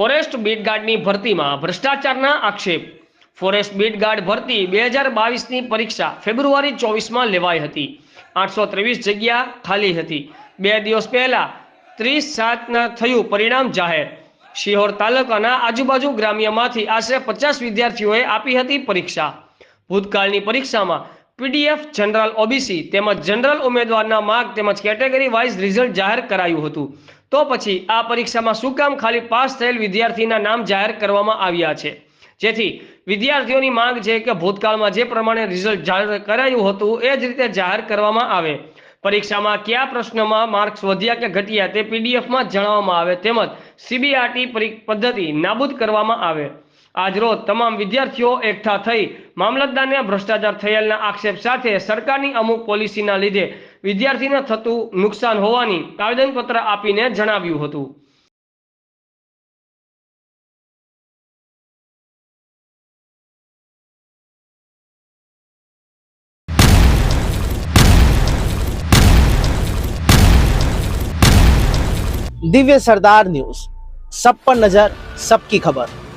Forest બીટગાર્ડની ભરતીમાં ભ્રષ્ટાચારના આક્ષેપ. ફોરેસ્ટ બીટગાર્ડ ભરતી બે હજાર બાવીસની પરીક્ષા ફેબ્રુઆરી ચોવીસમાં લેવાઈ હતી. આઠસો ત્રેવીસ જગ્યા ખાલી હતી. બે દિવસ પહેલા ત્રીસ સાતના થયું પરિણામ જાહેર. શિહોર તાલુકાના આજુબાજુ ગ્રામ્યમાંથી આશરે પચાસ વિદ્યાર્થીઓએ આપી હતી પરીક્ષા. ભૂતકાળની પરીક્ષામાં પીડીએફ જનરલ ઓબીસી તેમજ જનરલ ઉમેદવારના માર્ગ તેમજ કેટેગરી વાઇઝ રિઝલ્ટ જાહેર કરાયું હતું. તો પછી આ પરીક્ષામાં શું કામ ખાલી પાસ થયેલ વિદ્યાર્થીના નામ જાહેર કરવામાં આવ્યા છે? જેથી વિદ્યાર્થીઓની માંગ છે કે ભૂતકાળમાં જે પ્રમાણે રિઝલ્ટ જાહેર કરાયું હતું, એ જ રીતે જાહેર કરવામાં આવે. પરીક્ષામાં કયા પ્રશ્નમાં માર્ક્સ વધ્યા કે ઘટ્યા તે પીડીએફમાં જણાવવામાં આવે તેમજ સીબીઆરટી પદ્ધતિ નાબૂદ કરવામાં આવે. આજરોજ તમામ વિદ્યાર્થીઓ એકઠા થઈ મામલતદારને ભ્રષ્ટાચાર થયેલના આક્ષેપ સાથે સરકારની અમુક પોલિસીના લીધે વિદ્યાર્થીને થતું નુકસાન હોવાની આવેદનપત્ર આપીને જણાવ્યું હતું. દિવ્ય સરદાર ન્યૂઝ. સબ પર નજર, સબકી ખબર.